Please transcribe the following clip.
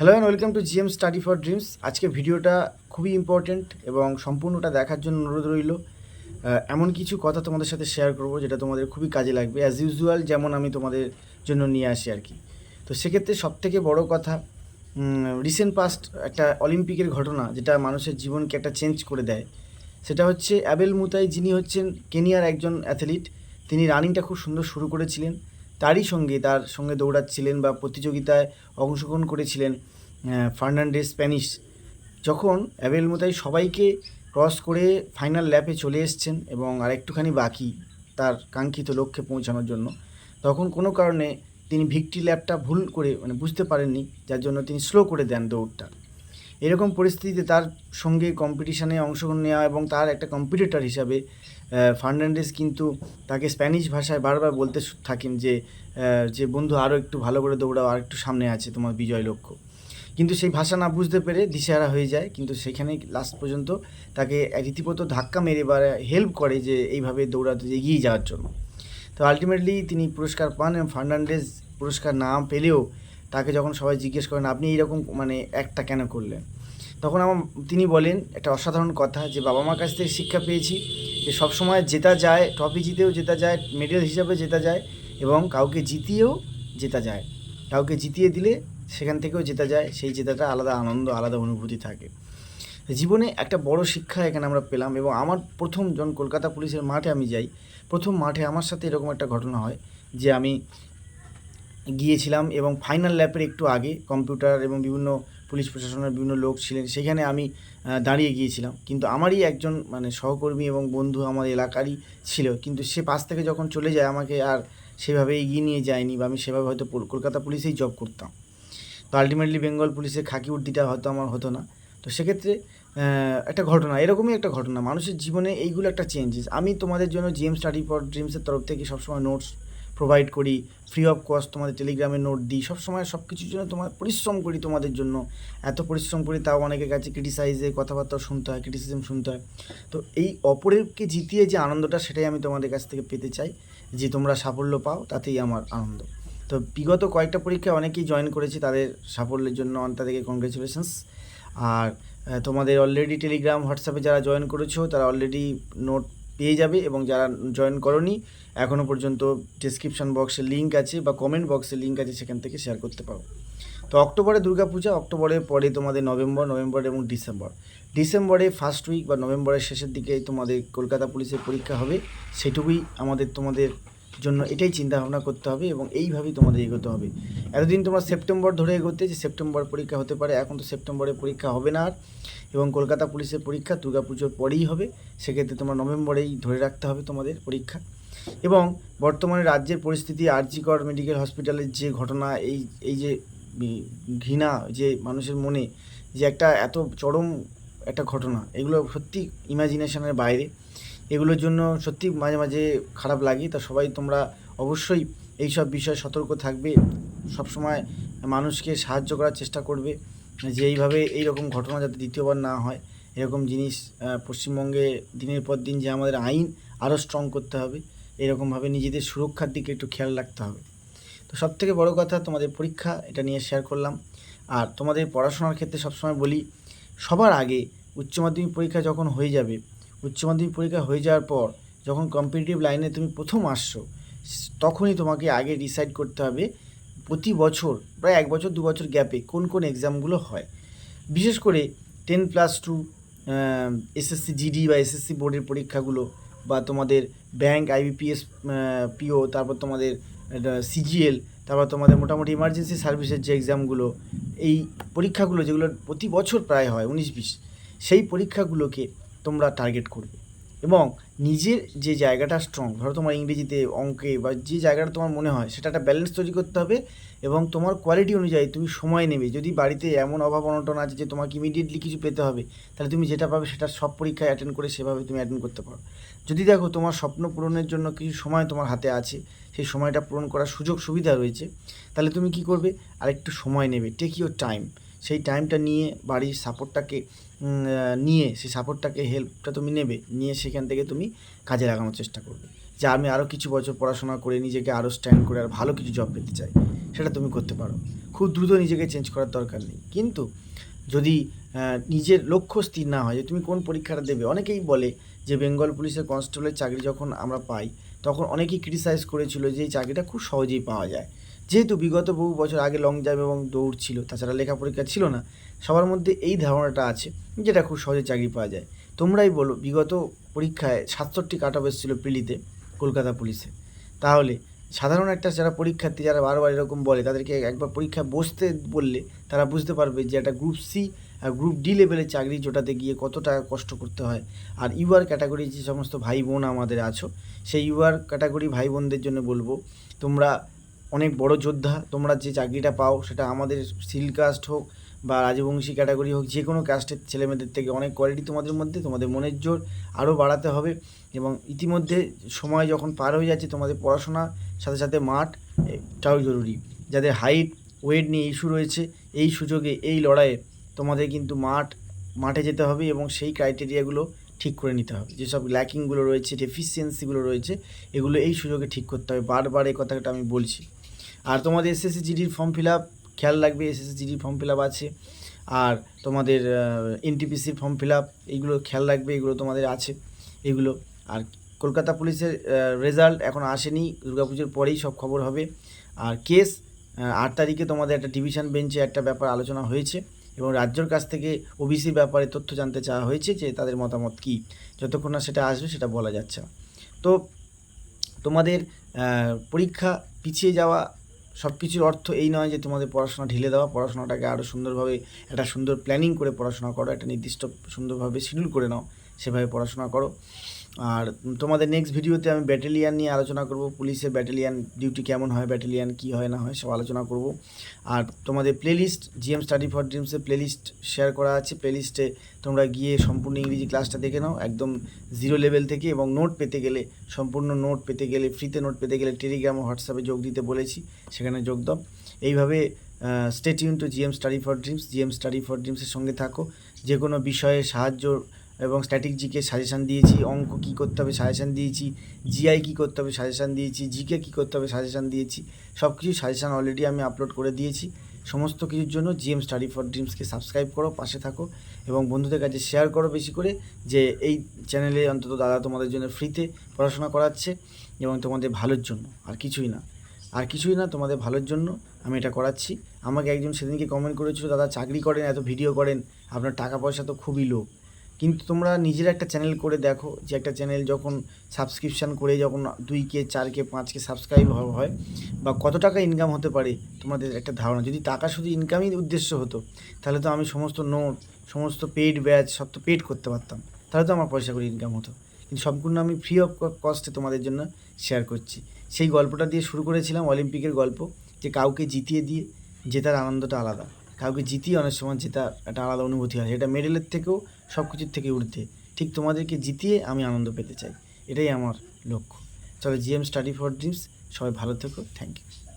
Hello and welcome to GM study for dreams আজকে ভিডিওটা খুবই ইম্পর্ট্যান্ট এবং সম্পূর্ণটা দেখার জন্য অনুরোধ রইল। এমন কিছু কথা তোমাদের সাথে শেয়ার করব যেটা তোমাদের খুবই কাজে লাগবে। অ্যাজ ইউজুয়াল যেমন আমি তোমাদের জন্য নিয়ে আসি আর কি। তো সেক্ষেত্রে সবথেকে বড় কথা রিসেন্ট পাস্ট একটা অলিম্পিকের ঘটনা যেটা মানুষের জীবনকে একটা চেঞ্জ করে দেয়। সেটা হচ্ছে অ্যাবেল মুতাই যিনি হচ্ছেন কেনিয়ার একজন অ্যাথলিট তিনি রানিংটা খুব সুন্দর শুরু করেছিলেন। তারই সঙ্গে তার সঙ্গে দৌড়াচ্ছিলেন বা প্রতিযোগিতায় অংশগ্রহণ করেছিলেন আহ, ফার্নান্ডেস স্প্যানিশ। যখন অ্যাবেল মোতাই সবাইকে ক্রস করে ফাইনাল ল্যাপে চলে এসছেন এবং আর একটুখানি বাকি তার কাঙ্ক্ষিত লক্ষ্যে পৌঁছানোর জন্য তখন কোনো কারণে তিনি ভিক্টি ল্যাপটা ভুল করে মানে বুঝতে পারেননি যার জন্য তিনি স্লো করে দেন দৌড়টা। এরকম পরিস্থিতিতে তার সঙ্গে কম্পিটিশানে অংশগ্রহণ নেওয়া এবং তার একটা কম্পিটিটর হিসাবে ফার্নান্ডেস কিন্তু তাকে স্প্যানিশ ভাষায় বারবার বলতে থাকেন যে যে বন্ধু আরও একটু ভালো করে দৌড়াও, আর একটু সামনে আছে তোমার বিজয় লক্ষ্য। কিন্তু সেই ভাষা না বুঝতে পেরে দিশেহারা হয়ে যায়, কিন্তু সেখানে লাস্ট পর্যন্ত তাকে রীতিমতো ধাক্কা মেরে বা হেল্প করে যে এইভাবে দৌড়াতে এগিয়ে যাওয়ার জন্য। তো আলটিমেটলি তিনি পুরস্কার পান এবং ফার্নান্ডেজ পুরস্কার না পেলেও তাকে যখন সবাই জিজ্ঞেস করেন, আপনি এইরকম মানে একটা কেন করলেন? তখন আমার, তিনি বলেন একটা অসাধারণ কথা যে, বাবা মার কাছ থেকে শিক্ষা পেয়েছি যে, সবসময় জেতা যায় ট্রফি জিতেও জেতা যায় মেডেল হিসাবে জেতা যায় এবং কাউকে জিতিয়েও জেতা যায়। কাউকে জিতিয়ে দিলে সেখান থেকেও জেতা যায়, সেই জেতাটা আলাদা আনন্দ, আলাদা অনুভূতি থাকে। জীবনে একটা বড় শিক্ষা এখানে আমরা পেলাম এবং আমার প্রথম যখন কলকাতা পুলিশের মাঠে আমি যাই, প্রথম মাঠে আমার সাথে এরকম একটা ঘটনা হয় যে, আমি গিয়েছিলাম এবং ফাইনাল ল্যাপের একটু আগে কম্পিউটার এবং বিভিন্ন পুলিশ প্রশাসনের বিভিন্ন লোক ছিলেন, সেখানে আমি দাঁড়িয়ে গিয়েছিলাম। কিন্তু আমারই একজন মানে সহকর্মী এবং বন্ধু আমার এলাকারই ছিল। কিন্তু সে পাশ থেকে যখন চলে যায়, আমাকে আর সেভাবে এগিয়ে নিয়ে যায়নি বা আমি সেভাবে হয়তো কলকাতা পুলিশেই জব করতাম। তো আলটিমেটলি বেঙ্গল পুলিশের খাকি উর্দিটা হয়তো আমার হতো না। তো সেক্ষেত্রে একটা ঘটনা, এরকমই একটা ঘটনা। মানুষের জীবনে এইগুলো একটা চেঞ্জেস আমি তোমাদের জন্য জিএম স্টাডি ফর ড্রিমসের তরফ থেকে সবসময় নোটস প্রোভাইড করি ফ্রি অফ কস্ট তোমাদের টেলিগ্রামে নোট দিই, সবসময় সব কিছুর জন্য তোমার পরিশ্রম করি তোমাদের জন্য। এত পরিশ্রম করি তাও অনেকের কাছে ক্রিটিসাইজে কথাবার্তা শুনতে হয় ক্রিটিসিজম শুনতে হয়। তো এই অপরেরকে জিতিয়ে যে আনন্দটা, সেটাই আমি তোমাদের কাছ থেকে পেতে চাই, যে তোমরা সাফল্য পাও, তাতেই আমার আনন্দ। তো বিগত কয়েকটা পরীক্ষায় অনেকেই জয়েন করেছি, তাদের সাফল্যের জন্য তাদেরকে কংগ্রেচুলেশনস আর তোমাদের অলরেডি টেলিগ্রাম হোয়াটসঅ্যাপে যারা জয়েন করেছ, তারা অলরেডি নোট পেয়ে যাবে এবং যারা জয়েন করনি এখনও পর্যন্ত ডিসক্রিপশান বক্সে লিঙ্ক আছে বা কমেন্ট বক্সে লিঙ্ক আছে, সেখান থেকে শেয়ার করতে পারো। তো অক্টোবরে দুর্গাপূজা অক্টোবরের পরে তোমাদের নভেম্বর নভেম্বর এবং ডিসেম্বর। ডিসেম্বরে ফার্স্ট উইক বা নভেম্বরের শেষের দিকে তোমাদের কলকাতা পুলিশের পরীক্ষা হবে, সেটুকুই আমাদের তোমাদের জন্য এটাই চিন্তা ভাবনা করতে হবে এবং এইভাবেই তোমাদের এগোতে হবে। এতদিন তোমরা সেপ্টেম্বর ধরে এগোতে যে সেপ্টেম্বর পরীক্ষা হতে পারে, এখন তো সেপ্টেম্বরে পরীক্ষা হবে না আর। এবং কলকাতা পুলিশের পরীক্ষা দুর্গাপুজোর পরেই হবে। সেক্ষেত্রে তোমরা নভেম্বরেই ধরে রাখতে হবে তোমাদের পরীক্ষা। এবং বর্তমানে রাজ্যের পরিস্থিতি, আরজিকর মেডিকেল হসপিটালের যে ঘটনা, এই এই যে ঘৃণা যে মানুষের মনে, যে একটা এত চরম একটা ঘটনা, এগুলো সত্যি ইমাজিনেশনের বাইরে। এগুলোর জন্য সত্যি মাঝে মাঝে খারাপ লাগে। তা সবাই তোমরা অবশ্যই এই সব বিষয়ে সতর্ক থাকবে। সবসময় মানুষকে সাহায্য করার চেষ্টা করবে যে এইভাবে এইরকম ঘটনা যাতে দ্বিতীয়বার না হয়। এরকম জিনিস পশ্চিমবঙ্গে দিনের পর দিন যে আমাদের আইন আরও স্ট্রং করতে হবে, এরকমভাবে নিজেদের সুরক্ষার দিকে একটু খেয়াল রাখতে হবে। তো সব থেকে বড়ো কথা তোমাদের পরীক্ষা, এটা নিয়ে শেয়ার করলাম। আর তোমাদের পড়াশোনার ক্ষেত্রে সবসময় বলি, সবার আগে উচ্চ মাধ্যমিক পরীক্ষা যখন হয়ে যাবে উচ্চ মাধ্যমিক পরীক্ষা হয়ে যাওয়ার পর যখন কম্পিটিটিভ লাইনে তুমি প্রথম আসছো, তখনই তোমাকে আগে ডিসাইড করতে হবে প্রতি বছর, প্রায় এক বছর, দু বছর গ্যাপে কোন কোন এক্সামগুলো হয়। বিশেষ করে ten plus two SSC GD বা এসএসসি বোর্ডের পরীক্ষাগুলো বা তোমাদের ব্যাংক আইবিপিএস পিও তারপর তোমাদের সিজিএল তারপর তোমাদের মোটামুটি ইমার্জেন্সি সার্ভিসের যে এক্সামগুলো এই পরীক্ষাগুলো যেগুলো প্রতি বছর প্রায় হয়, উনিশ, বিশ, সেই পরীক্ষাগুলোকে তোমরা টার্গেট করবে। এবং নিজের যে জায়গাটা স্ট্রং ধরো তোমার ইংরেজিতে অঙ্কে বা যে জায়গাটা তোমার মনে হয়, সেটা একটা ব্যালেন্স তৈরি করতে হবে এবং তোমার কোয়ালিটি অনুযায়ী তুমি সময় নেবে। যদি বাড়িতে এমন অভাব অনটন আছে যে তোমাকে ইমিডিয়েটলি কিছু পেতে হবে, তাহলে তুমি যেটা পাবে সেটা সব পরীক্ষায় অ্যাটেন্ড করে সেভাবে তুমি অ্যাটেন্ড করতে পারো। যদি দেখো তোমার স্বপ্ন পূরণের জন্য কিছু সময় তোমার হাতে আছে, সেই সময়টা পূরণ করার সুযোগ সুবিধা রয়েছে, তাহলে তুমি কি করবে? আরেকটু সময় নেবে টেক ইউর টাইম সেই টাইমটা নিয়ে বাড়ির সাপোর্টটাকে নিয়ে সেই সাপোর্টটাকে হেল্পটা তুমি নেবে, নিয়ে সেখান থেকে তুমি কাজে লাগানোর চেষ্টা করবে। যে আমি আরও কিছু বছর পড়াশোনা করে নিজেকে আরও স্ট্যান্ড করে আর ভালো কিছু জব পেতে চাই, সেটা তুমি করতে পারো। খুব দ্রুত নিজেকে চেঞ্জ করার দরকার নেই। কিন্তু যদি নিজের লক্ষ্য স্থির না হয়, যে তুমি কোন পরীক্ষাটা দেবে, অনেকেই বলে যে বেঙ্গল পুলিশের কনস্টেবলের চাকরি যখন আমরা পাই, তখন অনেকেই ক্রিটিসাইজ করেছিল যে এই চাকরিটা খুব সহজেই পাওয়া যায়। যেহেতু বিগত বহু বছর আগে লং জাম্প এবং দৌড় ছিল, তাছাড়া লেখা পরীক্ষা ছিল না, সবার মধ্যে এই ধারণাটা আছে যেটা খুব সহজে চাকরি পাওয়া যায়। তোমরাই বলো, বিগত পরীক্ষায় সাতষট্টি কাট অফ এসেছিল প্রিলিতে, কলকাতা পুলিশে। তাহলে সাধারণ একটা যারা পরীক্ষার্থী, যারা বারবার এরকম বলে, তাদেরকে একবার পরীক্ষা বসতে বললে তারা বুঝতে পারবে যে একটা গ্রুপ সি আর গ্রুপ ডি লেভেলের চাকরি জোটাতে গিয়ে কত টাকা কষ্ট করতে হয়। আর ইউআর ক্যাটাগরি যে সমস্ত ভাই বোন আমাদের আছো, সেই ইউআর ক্যাটাগরি ভাই বোনদের জন্য বলব, তোমরা অনেক বড় যোদ্ধা, তোমরা যে চাকরিটা পাও সেটা আমাদের সিল কাস্ট হোক বা রাজবংশী ক্যাটাগরি হোক, যে কোনো কাস্টের ছেলেমেয়েদের থেকে অনেক কোয়ালিটি তোমাদের মধ্যে, তোমাদের মনের জোর আরও বাড়াতে হবে এবং ইতিমধ্যে সময় যখন পার হয়ে যাচ্ছে, তোমাদের পড়াশোনার সাথে সাথে মাঠ এটাও জরুরি। যাদের হাইট ওয়েট নিয়ে ইস্যু রয়েছে, এই সুযোগে, এই লড়াইয়ে তোমাদের কিন্তু মাঠ, মাঠে যেতে হবে এবং সেই ক্রাইটেরিয়াগুলো ঠিক করে নিতে হবে। যেসব ল্যাকিংগুলো রয়েছে ডেফিসিয়েন্সিগুলো রয়েছে, এগুলো এই সুযোগে ঠিক করতে হবে। বারবার এই কথাটা আমি বলছি। আর তোমাদের এসএসসি জিডির ফর্ম ফিল আপ খেয়াল রাখবে এসএসসি জিডির ফর্ম ফিল আপ আছে। আর তোমাদের এনটিপিসির ফর্ম ফিল আপ এইগুলো খেয়াল রাখবে, এগুলো তোমাদের আছে, এগুলো। আর কলকাতা পুলিশের রেজাল্ট এখন আসেনি, দুর্গাপুজোর পরেই সব খবর হবে। আর কেস আট তারিখে তোমাদের একটা ডিভিশন বেঞ্চে একটা ব্যাপার আলোচনা হয়েছে এবং রাজ্যর কাছ থেকে ওবিসির ব্যাপারে তথ্য জানতে চাওয়া হয়েছে যে তাদের মতামত কী। যতক্ষণ না সেটা আসবে সেটা বলা যাচ্ছে তো তোমাদের পরীক্ষা পিছিয়ে যাওয়া সব কিছুর অর্থ এই নয় যে তোমাদের পড়াশোনা ঢেলে দেওয়া পড়াশোনাটাকে আরও সুন্দরভাবে, একটা সুন্দর প্ল্যানিং করে পড়াশোনা করো, একটা নির্দিষ্ট সুন্দরভাবে শিডিউল করে নাও, সেভাবে পড়াশোনা করো। আর তোমাদের নেক্সট ভিডিওতে আমি ব্যাটালিয়ান নিয়ে আলোচনা করব, পুলিশের ব্যাটালিয়ান ডিউটি কেমন হয় ব্যাটালিয়ান কী হয়, না হয়, সব আলোচনা করব। আর তোমাদের প্লেলিস্ট জিএম স্টাডি ফর ড্রিমসের প্লেলিস্ট শেয়ার করা আছে। প্লেলিস্টে তোমরা গিয়ে সম্পূর্ণ ইংরেজি ক্লাসটা দেখে নাও, একদম জিরো লেভেল থেকে এবং নোট পেতে গেলে, সম্পূর্ণ নোট পেতে গেলে ফ্রিতে নোট পেতে গেলে টেলিগ্রাম ও হোয়াটসঅ্যাপে যোগ দিতে বলেছি, সেখানে যোগ দাও। এইভাবে state Yoon to GM study for dreams GM study for ড্রিমসের সঙ্গে থাকো। যে কোনো বিষয়ে সাহায্য এবং স্ট্র্যাটেজিকে সাজেশান দিয়েছি, অঙ্ক কী করতে হবে সাজেশান দিয়েছি জিআই কী করতে হবে সাজেশান দিয়েছি জিকে কী করতে হবে সাজেশান দিয়েছি সব কিছু সাজেশান অলরেডি আমি আপলোড করে দিয়েছি। সমস্ত কিছুর জন্য জিএম স্টাডি ফর ড্রিমসকে সাবস্ক্রাইব করো, পাশে থাকো এবং বন্ধুদের কাছে শেয়ার করো বেশি করে যে এই চ্যানেলে অন্তত দাদা তোমাদের জন্য ফ্রিতে পড়াশোনা করাচ্ছে এবং তোমাদের ভালোর জন্য, আর কিছুই না। আর কিছুই না, তোমাদের ভালোর জন্য আমি এটা করাচ্ছি। আমাকে একজন সেদিনকে কমেন্ট করেছিল, দাদা, চাকরি করেন, এত ভিডিও করেন, আপনার টাকা পয়সা তো খুবই লোক কিন্তু তোমরা নিজের একটা চ্যানেল করে দেখো যে একটা চ্যানেল যখন সাবস্ক্রিপশান করে যখন দুই কে চার কে পাঁচ কে সাবস্ক্রাইব হয় বা কত টাকা ইনকাম হতে পারে তোমাদের একটা ধারণা। যদি টাকা শুধু ইনকামই উদ্দেশ্য হতো, তাহলে তো আমি সমস্ত নোট সমস্ত পেড ব্যাচ সব তো পেড করতে পারতাম। তাহলে তো আমার পয়সা করে ইনকাম হতো। কিন্তু সম্পূর্ণ আমি ফ্রি অফ কস্টে তোমাদের জন্য শেয়ার করছি। সেই গল্পটা দিয়ে শুরু করেছিলাম অলিম্পিকের গল্প, যে কাউকে জিতিয়ে দিয়ে জেতার আনন্দটা আলাদা। কাউকে জিতিয়ে অনেক সময় জেতার একটা আলাদা অনুভূতি হয়। এটা মেডেলের থেকেও সব কিছুর থেকে ঊর্ধ্বে ঠিক তোমাদেরকে জিতিয়ে আমি আনন্দ পেতে চাই। এটাই আমার লক্ষ্য। চলো জিএম স্টাডি ফর ড্রিমস সবাই ভালো থেকো। Thank you